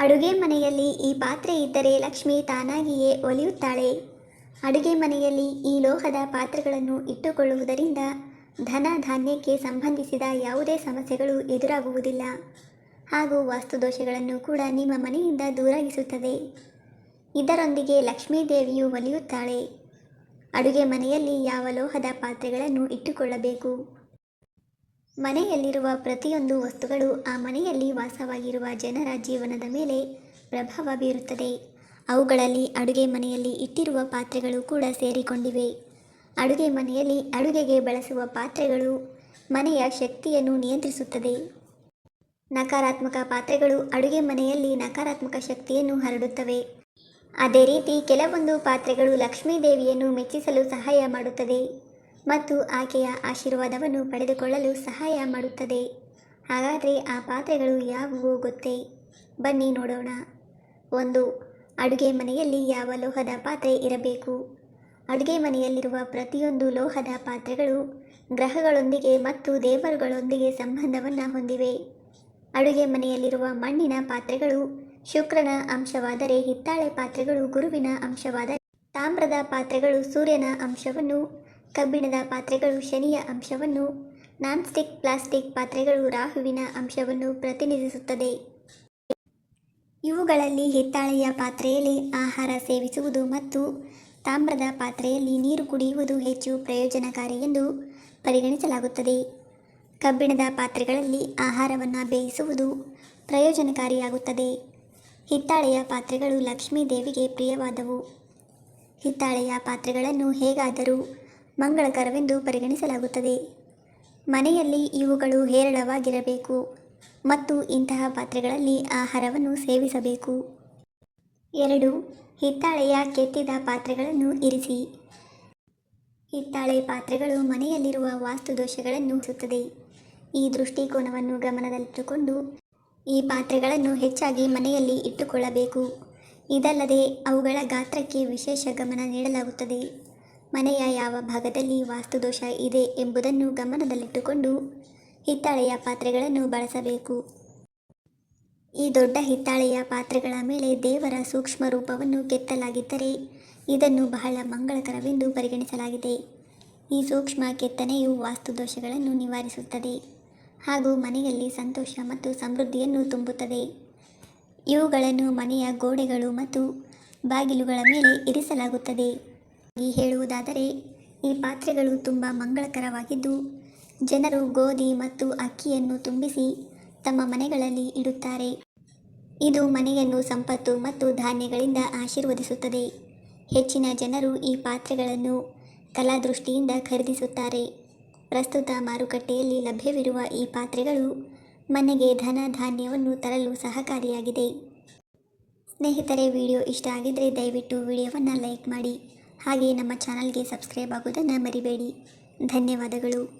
ಅಡುಗೆ ಮನೆಯಲ್ಲಿ ಈ ಪಾತ್ರೆ ಇದ್ದರೆ ಲಕ್ಷ್ಮಿ ತಾನಾಗಿಯೇ ಒಲಿಯುತ್ತಾಳೆ. ಅಡುಗೆ ಮನೆಯಲ್ಲಿ ಈ ಲೋಹದ ಪಾತ್ರೆಗಳನ್ನು ಇಟ್ಟುಕೊಳ್ಳುವುದರಿಂದ ಧನ ಧಾನ್ಯಕ್ಕೆ ಸಂಬಂಧಿಸಿದ ಯಾವುದೇ ಸಮಸ್ಯೆಗಳು ಎದುರಾಗುವುದಿಲ್ಲ. ಹಾಗೂ ವಾಸ್ತುದೋಷಗಳನ್ನು ಕೂಡ ನಿಮ್ಮ ಮನೆಯಿಂದ ದೂರಾಗಿಸುತ್ತದೆ ಇದರೊಂದಿಗೆ ಲಕ್ಷ್ಮೀ ದೇವಿಯು ಒಲಿಯುತ್ತಾಳೆ. ಅಡುಗೆ ಮನೆಯಲ್ಲಿ ಯಾವ ಲೋಹದ ಪಾತ್ರೆಗಳನ್ನು ಇಟ್ಟುಕೊಳ್ಳಬೇಕು? ಮನೆಯಲ್ಲಿರುವ ಪ್ರತಿಯೊಂದು ವಸ್ತುಗಳು ಆ ಮನೆಯಲ್ಲಿ ವಾಸವಾಗಿರುವ ಜನರ ಜೀವನದ ಮೇಲೆ ಪ್ರಭಾವ ಬೀರುತ್ತದೆ. ಅವುಗಳಲ್ಲಿ ಅಡುಗೆ ಮನೆಯಲ್ಲಿ ಇಟ್ಟಿರುವ ಪಾತ್ರೆಗಳು ಕೂಡ ಸೇರಿಕೊಂಡಿವೆ. ಅಡುಗೆ ಮನೆಯಲ್ಲಿ ಅಡುಗೆಗೆ ಬಳಸುವ ಪಾತ್ರೆಗಳು ಮನೆಯ ಶಕ್ತಿಯನ್ನು ನಿಯಂತ್ರಿಸುತ್ತದೆ. ನಕಾರಾತ್ಮಕ ಪಾತ್ರೆಗಳು ಅಡುಗೆ ಮನೆಯಲ್ಲಿ ನಕಾರಾತ್ಮಕ ಶಕ್ತಿಯನ್ನು ಹರಡುತ್ತವೆ. ಅದೇ ರೀತಿ ಕೆಲವೊಂದು ಪಾತ್ರೆಗಳು ಲಕ್ಷ್ಮೀ ದೇವಿಯನ್ನು ಮೆಚ್ಚಿಸಲು ಸಹಾಯ ಮಾಡುತ್ತದೆ. ಮತ್ತು ಆಕೆಯ ಆಶೀರ್ವಾದವನ್ನು ಪಡೆದುಕೊಳ್ಳಲು ಸಹಾಯ ಮಾಡುತ್ತದೆ. ಹಾಗಾದರೆ ಆ ಪಾತ್ರೆಗಳು ಯಾವುವು ಗೊತ್ತೇ? ಬನ್ನಿ ನೋಡೋಣ. ಒಂದು, ಅಡುಗೆ ಮನೆಯಲ್ಲಿ ಯಾವ ಲೋಹದ ಪಾತ್ರೆ ಇರಬೇಕು? ಅಡುಗೆ ಮನೆಯಲ್ಲಿರುವ ಪ್ರತಿಯೊಂದು ಲೋಹದ ಪಾತ್ರೆಗಳು ಗ್ರಹಗಳೊಂದಿಗೆ ಮತ್ತು ದೇವರುಗಳೊಂದಿಗೆ ಸಂಬಂಧವನ್ನು ಹೊಂದಿವೆ. ಅಡುಗೆ ಮನೆಯಲ್ಲಿರುವ ಮಣ್ಣಿನ ಪಾತ್ರೆಗಳು ಶುಕ್ರನ ಅಂಶವಾದರೆ ಹಿತ್ತಾಳೆ ಪಾತ್ರೆಗಳು ಗುರುವಿನ ಅಂಶವಾದರೆ ತಾಮ್ರದ ಪಾತ್ರೆಗಳು ಸೂರ್ಯನ ಅಂಶವನ್ನು ಕಬ್ಬಿಣದ ಪಾತ್ರೆಗಳು ಶನಿಯ ಅಂಶವನ್ನು ನಾನ್ ಸ್ಟಿಕ್ ಪ್ಲಾಸ್ಟಿಕ್ ಪಾತ್ರೆಗಳು ರಾಹುವಿನ ಅಂಶವನ್ನು ಪ್ರತಿನಿಧಿಸುತ್ತದೆ. ಇವುಗಳಲ್ಲಿ ಹಿತ್ತಾಳೆಯ ಪಾತ್ರೆಯಲ್ಲಿ ಆಹಾರ ಸೇವಿಸುವುದು ಮತ್ತು ತಾಮ್ರದ ಪಾತ್ರೆಯಲ್ಲಿ ನೀರು ಕುಡಿಯುವುದು ಹೆಚ್ಚು ಪ್ರಯೋಜನಕಾರಿ ಎಂದು ಪರಿಗಣಿಸಲಾಗುತ್ತದೆ. ಕಬ್ಬಿಣದ ಪಾತ್ರೆಗಳಲ್ಲಿ ಆಹಾರವನ್ನು ಬೇಯಿಸುವುದು ಪ್ರಯೋಜನಕಾರಿಯಾಗುತ್ತದೆ. ಹಿತ್ತಾಳೆಯ ಪಾತ್ರೆಗಳು ಲಕ್ಷ್ಮೀ ದೇವಿಗೆ ಪ್ರಿಯವಾದವು. ಹಿತ್ತಾಳೆಯ ಪಾತ್ರೆಗಳನ್ನು ಹೇಗಾದರೂ ಮಂಗಳಕರವೆಂದು ಪರಿಗಣಿಸಲಾಗುತ್ತದೆ. ಮನೆಯಲ್ಲಿ ಇವುಗಳು ಹೇರಳವಾಗಿರಬೇಕು ಮತ್ತು ಇಂತಹ ಪಾತ್ರೆಗಳಲ್ಲಿ ಆಹಾರವನ್ನು ಸೇವಿಸಬೇಕು. ಎರಡು, ಹಿತ್ತಾಳೆಯ ಕೆತ್ತಿದ ಪಾತ್ರೆಗಳನ್ನು ಇರಿಸಿ. ಹಿತ್ತಾಳೆ ಪಾತ್ರೆಗಳು ಮನೆಯಲ್ಲಿರುವ ವಾಸ್ತು ದೋಷಗಳನ್ನು ಸುತ್ತದೆ ಈ ದೃಷ್ಟಿಕೋನವನ್ನು ಗಮನದಲ್ಲಿಟ್ಟುಕೊಂಡು ಈ ಪಾತ್ರೆಗಳನ್ನು ಹೆಚ್ಚಾಗಿ ಮನೆಯಲ್ಲಿ ಇಟ್ಟುಕೊಳ್ಳಬೇಕು. ಇದಲ್ಲದೆ ಅವುಗಳ ಗಾತ್ರಕ್ಕೆ ವಿಶೇಷ ಗಮನ ನೀಡಲಾಗುತ್ತದೆ. ಮನೆಯ ಯಾವ ಭಾಗದಲ್ಲಿ ವಾಸ್ತುದೋಷ ಇದೆ ಎಂಬುದನ್ನು ಗಮನದಲ್ಲಿಟ್ಟುಕೊಂಡು ಹಿತ್ತಾಳೆಯ ಪಾತ್ರೆಗಳನ್ನು ಬಳಸಬೇಕು. ಈ ದೊಡ್ಡ ಹಿತ್ತಾಳೆಯ ಪಾತ್ರೆಗಳ ಮೇಲೆ ದೇವರ ಸೂಕ್ಷ್ಮ ರೂಪವನ್ನು ಕೆತ್ತಲಾಗಿದ್ದರೆ ಇದನ್ನು ಬಹಳ ಮಂಗಳಕರವೆಂದು ಪರಿಗಣಿಸಲಾಗಿದೆ. ಈ ಸೂಕ್ಷ್ಮ ಕೆತ್ತನೆಯು ವಾಸ್ತುದೋಷಗಳನ್ನು ನಿವಾರಿಸುತ್ತದೆ ಹಾಗೂ ಮನೆಯಲ್ಲಿ ಸಂತೋಷ ಮತ್ತು ಸಮೃದ್ಧಿಯನ್ನು ತುಂಬುತ್ತದೆ. ಇವುಗಳನ್ನು ಮನೆಯ ಗೋಡೆಗಳು ಮತ್ತು ಬಾಗಿಲುಗಳ ಮೇಲೆ ಇರಿಸಲಾಗುತ್ತದೆ. ಈ ಹೇಳುವುದಾದರೆ, ಈ ಪಾತ್ರೆಗಳು ತುಂಬ ಮಂಗಳಕರವಾಗಿದ್ದು, ಜನರು ಗೋಧಿ ಮತ್ತು ಅಕ್ಕಿಯನ್ನು ತುಂಬಿಸಿ ತಮ್ಮ ಮನೆಗಳಲ್ಲಿ ಇಡುತ್ತಾರೆ. ಇದು ಮನೆಯನ್ನು ಸಂಪತ್ತು ಮತ್ತು ಧಾನ್ಯಗಳಿಂದ ಆಶೀರ್ವದಿಸುತ್ತದೆ. ಹೆಚ್ಚಿನ ಜನರು ಈ ಪಾತ್ರೆಗಳನ್ನು ಕಲಾದೃಷ್ಟಿಯಿಂದ ಖರೀದಿಸುತ್ತಾರೆ. ಪ್ರಸ್ತುತ ಮಾರುಕಟ್ಟೆಯಲ್ಲಿ ಲಭ್ಯವಿರುವ ಈ ಪಾತ್ರೆಗಳು ಮನೆಗೆ ಧನ ಧಾನ್ಯವನ್ನು ತರಲು ಸಹಕಾರಿಯಾಗಿದೆ. ಸ್ನೇಹಿತರೆ, ವಿಡಿಯೋ ಇಷ್ಟ ಆಗಿದ್ದರೆ ದಯವಿಟ್ಟು ವಿಡಿಯೋವನ್ನು ಲೈಕ್ ಮಾಡಿ. ಹಾಗೆ ನಮ್ಮ ಚಾನಲ್ಗೆ ಸಬ್ಸ್ಕ್ರೈಬ್ ಆಗೋದನ್ನು ಮರಿಬೇಡಿ. ಧನ್ಯವಾದಗಳು.